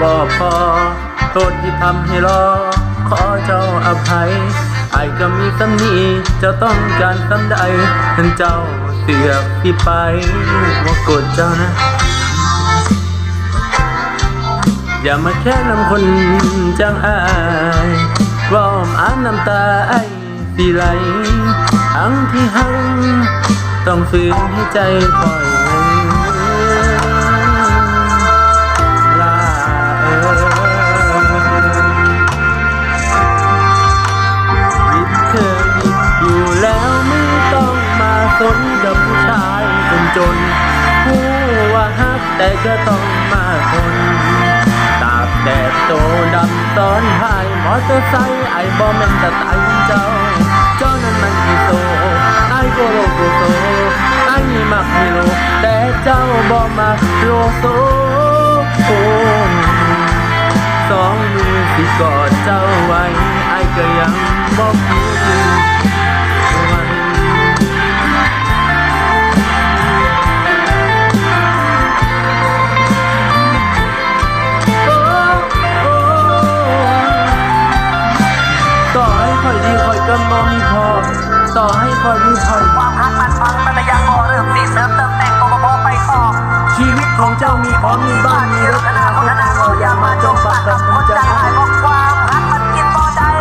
บ่พอ โทษที่ทำให้รอ ขอเจ้าอภัยไอ้ก็มีตำนีเจ้าต้องการตำใดท่านเจ้าเสือกที่ไปว่ากรธเจ้านะ อย่ามาแค่นำคนจังอายว่อมอ่านน้ำตาไอ้สิไหลทั้งที่หัง ต้องฝืนให้ใจคอย แต่ก็ต้องมาทนตากแดดโตดำตอนหายมอเตอร์ไซค์ไอ้บอมแม่นแต่ตายเจ้า เจ้านั้นมันอีโซไอ้โกโลโกโซไอ้นี่มักไม่โลแต่เจ้าบอมมาโลโซโอสองมือสิกอดเจ้าไว้ไอ้ก็ยังบอก ดีคอยก็มองมีพอต่อให้คอยมีพอความรักมันฟังมันยังบ่เริ่มสีเสริมเติมแต่งก็บ่พอไปต่อชีวิตของเจ้ามีพร้อมมีบ้านมีรถอนาคตอนาคตอย่ามาจมปากกับคนใจหายเพราะความรักมันกินบ่ได้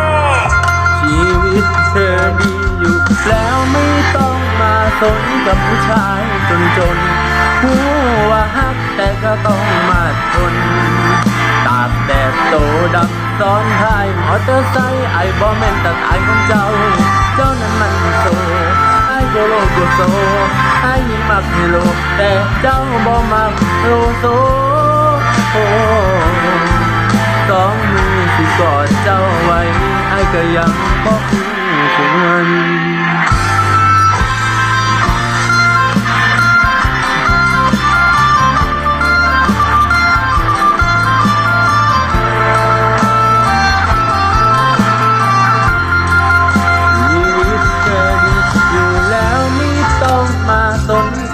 ชีวิตเธอดีอยู่แล้วไม่ต้องมาสนกับผู้ชายจนจนหัว่าฮักแต่ก็ต้องมาทน ซ้อนท้ายมอเตอร์ไซค์ไอ้บอแม่นแต่ตายของเจ้า เจ้านั้นมันโซไอ้โกโลโกโซไอ้ยิ่งมักให้โล แต่เจ้าบ่มักโลโซโอ้สองมือสิกอดเจ้าไว้ไอ้ก็ยังบ่คู่ควร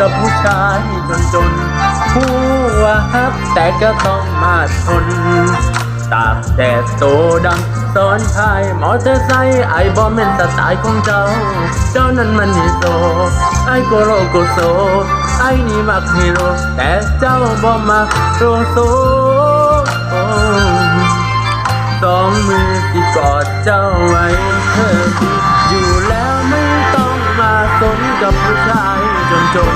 กับผู้ชายจนจนหัวฮักแต่ก็ต้องมาทน ตากแดดโตดำซ้อนท้ายมอเตอร์ไซค์ไอ้บอมเมนสไตล์ของเจ้า เจ้านั้นมันฮิโซ ไอ้โกโลโกโซ ไอ้นี่มักฮิโรแต่เจ้าบอมักโรโซสองมือที่กอดเจ้าไว้เธอดีอยู่ กับผู้ชายจนจน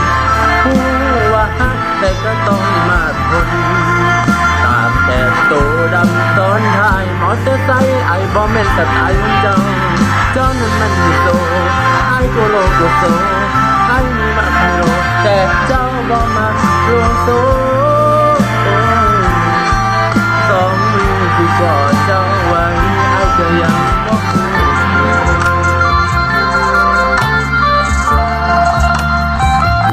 ผู้ว่าฮักแต่ก็ต้องมาทนตากแต่โตดำตอนท้ายมอเตอร์ไซค์ไอ้บอมเมนสไตล์ของเจ้าเจ้านั้นมันมีโตไอ้โกโลโกโซไอ้มีมาโลแต่เจ้าบอมาโลโซ